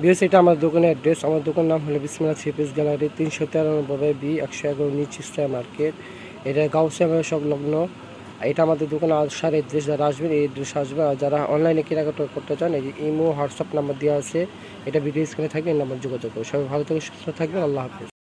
BS এটা আমার দোকানের অ্যাড্রেস। আমার দোকানের নাম হলো বিসমিল্লা থ্রি গ্যালারি, তিনশো তেরানব্বই বি, একশো এগারো নিচ ইস্টার মার্কেট। এটা গাউসিয়া সংলগ্ন। এটা আমাদের দোকানে আসার এড্রেস যারা আসবেন এই এড্রেস আসবেন। আর যারা অনলাইনে কেনাকাটা করতে চান, এই ইমো, হোয়াটসঅ্যাপ নাম্বার দেওয়া আছে, এটা ভিডিও স্ক্রিনে থাকবে এই নাম্বার যোগাযোগ করবে সবাই ভালো থেকে সুস্থ থাকবেন, আল্লাহ হাফিজ।